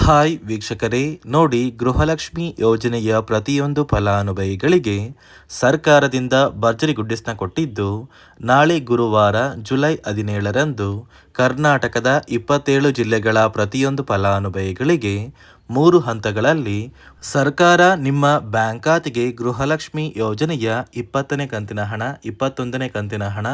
Hi ವೀಕ್ಷಕರೇ, ನೋಡಿ ಗೃಹಲಕ್ಷ್ಮಿ ಯೋಜನೆಯ ಪ್ರತಿಯೊಂದು ಫಲಾನುಭವಿಗಳಿಗೆ ಸರ್ಕಾರದಿಂದ ಭರ್ಜರಿ ಗುಡ್ಡಿಸ್ನ ಕೊಟ್ಟಿದ್ದು ನಾಳೆ ಗುರುವಾರ ಜುಲೈ ಹದಿನೇಳರಂದು ಕರ್ನಾಟಕದ ಇಪ್ಪತ್ತೇಳು ಜಿಲ್ಲೆಗಳ ಪ್ರತಿಯೊಂದು ಫಲಾನುಭವಿಗಳಿಗೆ ಮೂರು ಹಂತಗಳಲ್ಲಿ ಸರ್ಕಾರ ನಿಮ್ಮ ಬ್ಯಾಂಕ್ ಖಾತೆಗೆ ಗೃಹಲಕ್ಷ್ಮಿ ಯೋಜನೆಯ ಇಪ್ಪತ್ತನೇ ಕಂತಿನ ಹಣ, ಇಪ್ಪತ್ತೊಂದನೇ ಕಂತಿನ ಹಣ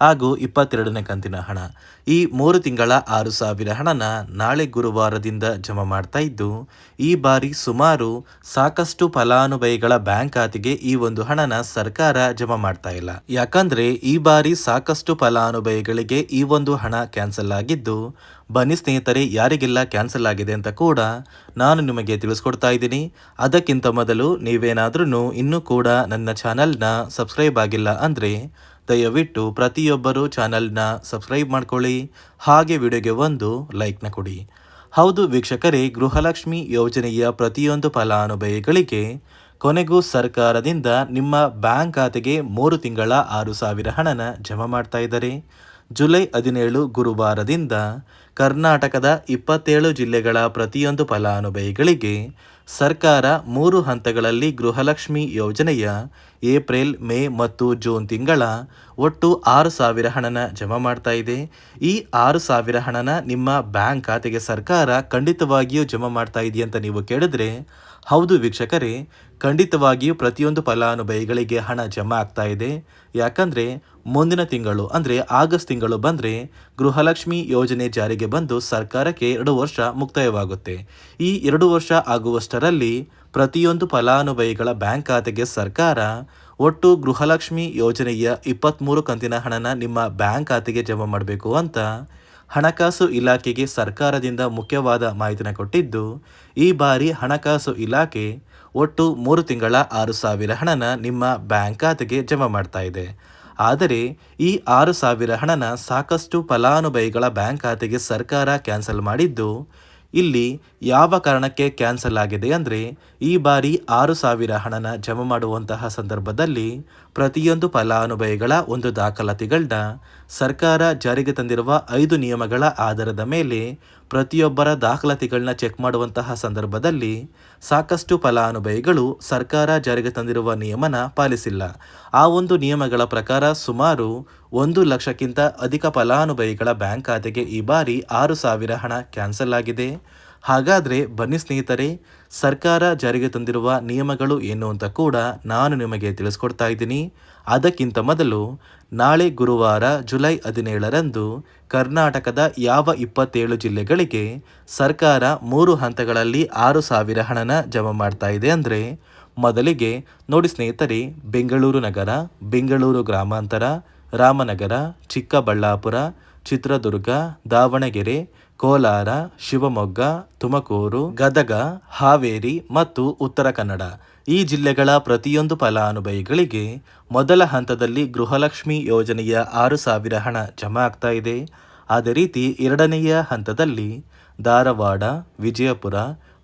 ಹಾಗೂ ಇಪ್ಪತ್ತೆರಡನೇ ಕಂತಿನ ಹಣ. ಈ ಮೂರು ತಿಂಗಳ ಆರು ಸಾವಿರ ಹಣನ ನಾಳೆ ಗುರುವಾರದಿಂದ ಜಮಾ ಮಾಡ್ತಾ ಇದ್ದು, ಈ ಬಾರಿ ಸುಮಾರು ಸಾಕಷ್ಟು ಫಲಾನುಭವಿಗಳ ಬ್ಯಾಂಕ್ ಖಾತೆಗೆ ಈ ಒಂದು ಹಣನ ಸರ್ಕಾರ ಜಮಾ ಮಾಡ್ತಾ ಇಲ್ಲ. ಯಾಕಂದ್ರೆ ಈ ಬಾರಿ ಸಾಕಷ್ಟು ಫಲಾನುಭವಿಗಳಿಗೆ ಈ ಒಂದು ಹಣ ಕ್ಯಾನ್ಸಲ್ ಆಗಿದ್ದು, ಬನ್ನಿ ಸ್ನೇಹಿತರೆ, ಯಾರಿಗೆಲ್ಲ ಕ್ಯಾನ್ಸಲ್ ಆಗಿದೆ ಅಂತ ಕೂಡ ನಾನು ನಿಮಗೆ ತಿಳಿಸ್ಕೊಡ್ತಾ ಇದ್ದೀನಿ. ಅದಕ್ಕಿಂತ ಮೊದಲು ನೀವೇನಾದ್ರೂ ಇನ್ನೂ ಕೂಡ ನನ್ನ ಚಾನಲ್ನ ಸಬ್ಸ್ಕ್ರೈಬ್ ಆಗಿಲ್ಲ ಅಂದರೆ ದಯವಿಟ್ಟು ಪ್ರತಿಯೊಬ್ಬರು ಚಾನಲ್ನ ಸಬ್ಸ್ಕ್ರೈಬ್ ಮಾಡ್ಕೊಳ್ಳಿ. ಹಾಗೆ ವಿಡಿಯೋಗೆ ಒಂದು ಲೈಕ್ನ ಕೊಡಿ. ಹೌದು ವೀಕ್ಷಕರೇ, ಗೃಹಲಕ್ಷ್ಮಿ ಯೋಜನೆಯ ಪ್ರತಿಯೊಂದು ಫಲಾನುಭವಿಗಳಿಗೆ ಕೊನೆಗೂ ಸರ್ಕಾರದಿಂದ ನಿಮ್ಮ ಬ್ಯಾಂಕ್ ಖಾತೆಗೆ ಮೂರು ತಿಂಗಳ ಆರು ಸಾವಿರ ಹಣನ ಜಮಾ ಮಾಡ್ತಾ ಇದ್ದಾರೆ. ಜುಲೈ ಹದಿನೇಳು ಗುರುವಾರದಿಂದ ಕರ್ನಾಟಕದ ಇಪ್ಪತ್ತೇಳು ಜಿಲ್ಲೆಗಳ ಪ್ರತಿಯೊಂದು ಫಲಾನುಭವಿಗಳಿಗೆ ಸರ್ಕಾರ ಮೂರು ಹಂತಗಳಲ್ಲಿ ಗೃಹಲಕ್ಷ್ಮಿ ಯೋಜನೆಯ ಏಪ್ರಿಲ್, ಮೇ ಮತ್ತು ಜೂನ್ ತಿಂಗಳ ಒಟ್ಟು ಆರು ಸಾವಿರ ಹಣನ ಜಮಾ ಮಾಡ್ತಾ ಇದೆ. ಈ ಆರು ಸಾವಿರ ಹಣನ ನಿಮ್ಮ ಬ್ಯಾಂಕ್ ಖಾತೆಗೆ ಸರ್ಕಾರ ಖಂಡಿತವಾಗಿಯೂ ಜಮಾ ಮಾಡ್ತಾ ಇದೆಯಂತ ನೀವು ಕೇಳಿದ್ರೆ, ಹೌದು ವೀಕ್ಷಕರೇ, ಖಂಡಿತವಾಗಿಯೂ ಪ್ರತಿಯೊಂದು ಫಲಾನುಭವಿಗಳಿಗೆ ಹಣ ಜಮಾ ಆಗ್ತಾ ಇದೆ. ಯಾಕಂದರೆ ಮುಂದಿನ ತಿಂಗಳು, ಅಂದರೆ ಆಗಸ್ಟ್ ತಿಂಗಳು ಬಂದರೆ ಗೃಹಲಕ್ಷ್ಮಿ ಯೋಜನೆ ಜಾರಿಗೆ ಬಂದು ಸರ್ಕಾರಕ್ಕೆ ಎರಡು ವರ್ಷ ಮುಕ್ತಾಯವಾಗುತ್ತೆ. ಈ ಎರಡು ವರ್ಷ ಆಗುವಷ್ಟರಲ್ಲಿ ಪ್ರತಿಯೊಂದು ಫಲಾನುಭವಿಗಳ ಬ್ಯಾಂಕ್ ಖಾತೆಗೆ ಸರ್ಕಾರ ಒಟ್ಟು ಗೃಹಲಕ್ಷ್ಮಿ ಯೋಜನೆಯ ಇಪ್ಪತ್ತ್ಮೂರು ಕಂತಿನ ಹಣನ ನಿಮ್ಮ ಬ್ಯಾಂಕ್ ಖಾತೆಗೆ ಜಮಾ ಮಾಡಬೇಕು ಅಂತ ಹಣಕಾಸು ಇಲಾಖೆಗೆ ಸರ್ಕಾರದಿಂದ ಮುಖ್ಯವಾದ ಮಾಹಿತಿನ ಕೊಟ್ಟಿದ್ದು, ಈ ಬಾರಿ ಹಣಕಾಸು ಇಲಾಖೆ ಒಟ್ಟು ಮೂರು ತಿಂಗಳ ಆರು ಸಾವಿರ ಹಣನ ನಿಮ್ಮ ಬ್ಯಾಂಕ್ ಖಾತೆಗೆ ಜಮಾ ಮಾಡ್ತಾ ಇದೆ. ಆದರೆ ಈ ಆರು ಸಾವಿರ ಹಣನ ಸಾಕಷ್ಟು ಫಲಾನುಭವಿಗಳ ಬ್ಯಾಂಕ್ ಖಾತೆಗೆ ಸರ್ಕಾರ ಕ್ಯಾನ್ಸಲ್ ಮಾಡಿದ್ದು, ಇಲ್ಲಿ ಯಾವ ಕಾರಣಕ್ಕೆ ಕ್ಯಾನ್ಸಲ್ ಆಗಿದೆ ಅಂದರೆ, ಈ ಬಾರಿ ಆರು ಸಾವಿರ ಹಣನ ಜಮಾ ಮಾಡುವಂತಹ ಸಂದರ್ಭದಲ್ಲಿ ಪ್ರತಿಯೊಂದು ಫಲಾನುಭವಿಗಳ ಒಂದು ದಾಖಲಾತಿಗಳನ್ನ ಸರ್ಕಾರ ಜಾರಿಗೆ ತಂದಿರುವ ಐದು ನಿಯಮಗಳ ಆಧಾರದ ಮೇಲೆ ಪ್ರತಿಯೊಬ್ಬರ ದಾಖಲಾತಿಗಳನ್ನ ಚೆಕ್ ಮಾಡುವಂತಹ ಸಂದರ್ಭದಲ್ಲಿ ಸಾಕಷ್ಟು ಫಲಾನುಭವಿಗಳು ಸರ್ಕಾರ ಜಾರಿಗೆ ತಂದಿರುವ ನಿಯಮನ ಪಾಲಿಸಿಲ್ಲ. ಆ ಒಂದು ನಿಯಮಗಳ ಪ್ರಕಾರ ಸುಮಾರು ಒಂದು ಲಕ್ಷಕ್ಕಿಂತ ಅಧಿಕ ಫಲಾನುಭವಿಗಳ ಬ್ಯಾಂಕ್ ಖಾತೆಗೆ ಈ ಬಾರಿ ಆರು ಸಾವಿರ ಹಣ ಕ್ಯಾನ್ಸಲ್ ಆಗಿದೆ. ಹಾಗಾದರೆ ಬನ್ನಿ ಸ್ನೇಹಿತರೆ, ಸರ್ಕಾರ ಜಾರಿಗೆ ತಂದಿರುವ ನಿಯಮಗಳು ಏನು ಅಂತ ಕೂಡ ನಾನು ನಿಮಗೆ ತಿಳಿಸ್ಕೊಡ್ತಾ ಇದ್ದೀನಿ. ಅದಕ್ಕಿಂತ ಮೊದಲು ನಾಳೆ ಗುರುವಾರ ಜುಲೈ ಹದಿನೇಳರಂದು ಕರ್ನಾಟಕದ ಯಾವ ಇಪ್ಪತ್ತೇಳು ಜಿಲ್ಲೆಗಳಿಗೆ ಸರ್ಕಾರ ಮೂರು ಹಂತಗಳಲ್ಲಿ ಆರು ಸಾವಿರ ಹಣನ ಜಮಾ ಮಾಡ್ತಾ ಇದೆ ಅಂದರೆ, ಮೊದಲಿಗೆ ನೋಡಿ ಸ್ನೇಹಿತರೆ, ಬೆಂಗಳೂರು ನಗರ, ಬೆಂಗಳೂರು ಗ್ರಾಮಾಂತರ, ರಾಮನಗರ, ಚಿಕ್ಕಬಳ್ಳಾಪುರ, ಚಿತ್ರದುರ್ಗ, ದಾವಣಗೆರೆ ಕೋಲಾರ, ಶಿವಮೊಗ್ಗ, ತುಮಕೂರು, ಗದಗ, ಹಾವೇರಿ ಮತ್ತು ಉತ್ತರ ಕನ್ನಡ. ಈ ಜಿಲ್ಲೆಗಳ ಪ್ರತಿಯೊಂದು ಫಲಾನುಭವಿಗಳಿಗೆ ಮೊದಲ ಹಂತದಲ್ಲಿ ಗೃಹಲಕ್ಷ್ಮಿ ಯೋಜನೆಯ ಆರು ಸಾವಿರ ಹಣ ಜಮಾ ಆಗ್ತಾ ಇದೆ. ಅದೇ ರೀತಿ ಎರಡನೆಯ ಹಂತದಲ್ಲಿ ಧಾರವಾಡ, ವಿಜಯಪುರ,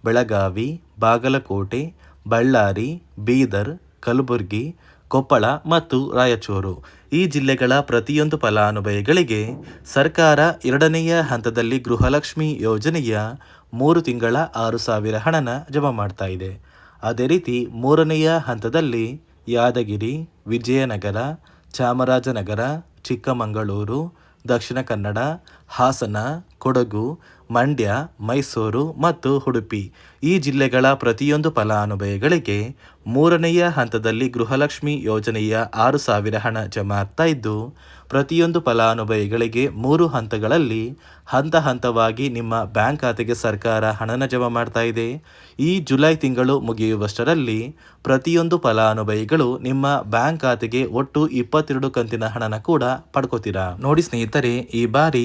ಬೆಳಗಾವಿ, ಬಾಗಲಕೋಟೆ, ಬಳ್ಳಾರಿ, ಬೀದರ್, ಕಲಬುರಗಿ, ಕೊಪ್ಪಳ ಮತ್ತು ರಾಯಚೂರು. ಈ ಜಿಲ್ಲೆಗಳ ಪ್ರತಿಯೊಂದು ಫಲಾನುಭವಿಗಳಿಗೆ ಸರ್ಕಾರ ಎರಡನೆಯ ಹಂತದಲ್ಲಿ ಗೃಹಲಕ್ಷ್ಮಿ ಯೋಜನೆಯ ಮೂರು ತಿಂಗಳ ಆರು ಸಾವಿರ ಹಣನ ಜಮಾ ಮಾಡ್ತಾ ಇದೆ. ಅದೇ ರೀತಿ ಮೂರನೆಯ ಹಂತದಲ್ಲಿ ಯಾದಗಿರಿ, ವಿಜಯನಗರ, ಚಾಮರಾಜನಗರ, ಚಿಕ್ಕಮಗಳೂರು, ದಕ್ಷಿಣ ಕನ್ನಡ ಹಾಸನ, ಕೊಡಗು, ಮಂಡ್ಯ, ಮೈಸೂರು ಮತ್ತು ಉಡುಪಿ. ಈ ಜಿಲ್ಲೆಗಳ ಪ್ರತಿಯೊಂದು ಫಲಾನುಭವಿಗಳಿಗೆ ಮೂರನೆಯ ಹಂತದಲ್ಲಿ ಗೃಹಲಕ್ಷ್ಮಿ ಯೋಜನೆಯ ಆರು ಸಾವಿರ ಹಣ ಜಮಾ ಆಗ್ತಾ ಇದ್ದು, ಪ್ರತಿಯೊಂದು ಫಲಾನುಭವಿಗಳಿಗೆ ಮೂರು ಹಂತಗಳಲ್ಲಿ ಹಂತ ಹಂತವಾಗಿ ನಿಮ್ಮ ಬ್ಯಾಂಕ್ ಖಾತೆಗೆ ಸರ್ಕಾರ ಹಣನ ಜಮಾ ಮಾಡ್ತಾ ಇದೆ. ಈ ಜುಲೈ ತಿಂಗಳು ಮುಗಿಯುವಷ್ಟರಲ್ಲಿ ಪ್ರತಿಯೊಂದು ಫಲಾನುಭವಿಗಳು ನಿಮ್ಮ ಬ್ಯಾಂಕ್ ಖಾತೆಗೆ ಒಟ್ಟು ಇಪ್ಪತ್ತೆರಡು ಕಂತಿನ ಹಣನ ಕೂಡ ಪಡ್ಕೋತೀರಾ? ನೋಡಿ ಸ್ನೇಹಿತರೆ, ಈ ಬಾರಿ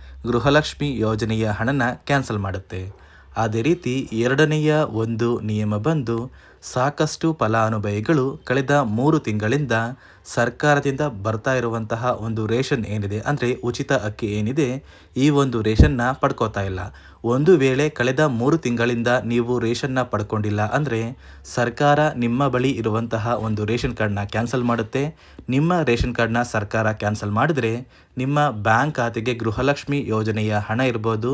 ಗೃಹಲಕ್ಷ್ಮಿ ಯೋಜನೆಯ ಹಣನ ಕ್ಯಾನ್ಸಲ್ ಮಾಡುತ್ತೆ. ಅದೇ ರೀತಿ ಎರಡನೆಯ ಒಂದು ನಿಯಮ ಬಂದು ಸಾಕಷ್ಟು ಫಲಾನುಭವಿಗಳು ಕಳೆದ ಮೂರು ತಿಂಗಳಿಂದ ಸರ್ಕಾರದಿಂದ ಬರ್ತಾ ಇರುವಂತಹ ಒಂದು ರೇಷನ್ ಏನಿದೆ, ಅಂದರೆ ಉಚಿತ ಅಕ್ಕಿ ಏನಿದೆ, ಈ ಒಂದು ರೇಷನ್ನ ಪಡ್ಕೋತಾ ಇಲ್ಲ. ಒಂದು ವೇಳೆ ಕಳೆದ ಮೂರು ತಿಂಗಳಿಂದ ನೀವು ರೇಷನ್ನ ಪಡ್ಕೊಂಡಿಲ್ಲ ಅಂದರೆ ಸರ್ಕಾರ ನಿಮ್ಮ ಬಳಿ ಇರುವಂತಹ ಒಂದು ರೇಷನ್ ಕಾರ್ಡ್ನ ಕ್ಯಾನ್ಸಲ್ ಮಾಡುತ್ತೆ. ನಿಮ್ಮ ರೇಷನ್ ಕಾರ್ಡ್ನ ಸರ್ಕಾರ ಕ್ಯಾನ್ಸಲ್ ಮಾಡಿದರೆ ನಿಮ್ಮ ಬ್ಯಾಂಕ್ ಖಾತೆಗೆ ಗೃಹಲಕ್ಷ್ಮಿ ಯೋಜನೆಯ ಹಣ ಇರ್ಬೋದು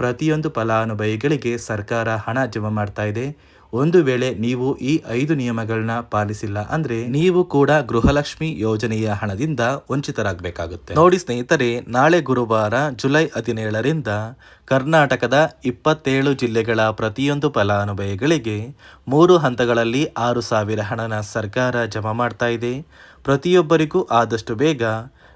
ಪ್ರತಿಯೊಂದು ಫಲಾನುಭವಿಗಳಿಗೆ ಸರ್ಕಾರ ಹಣ ಜಮಾ ಮಾಡ್ತಾ ಇದೆ. ಒಂದು ವೇಳೆ ನೀವು ಈ ಐದು ನಿಯಮಗಳನ್ನ ಪಾಲಿಸಿಲ್ಲ ಅಂದ್ರೆ ನೀವು ಕೂಡ ಗೃಹಲಕ್ಷ್ಮಿ ಯೋಜನೆಯ ಹಣದಿಂದ ವಂಚಿತರಾಗಬೇಕಾಗುತ್ತೆ. ನೋಡಿ ಸ್ನೇಹಿತರೆ, ನಾಳೆ ಗುರುವಾರ ಜುಲೈ ಹದಿನೇಳರಿಂದ ಕರ್ನಾಟಕದ ಇಪ್ಪತ್ತೇಳು ಜಿಲ್ಲೆಗಳ ಪ್ರತಿಯೊಂದು ಫಲಾನುಭವಿಗಳಿಗೆ ಮೂರು ಹಂತಗಳಲ್ಲಿ ಆರು ಸಾವಿರ ಹಣನ ಸರ್ಕಾರ ಜಮಾ ಮಾಡ್ತಾ ಇದೆ. ಪ್ರತಿಯೊಬ್ಬರಿಗೂ ಆದಷ್ಟು ಬೇಗ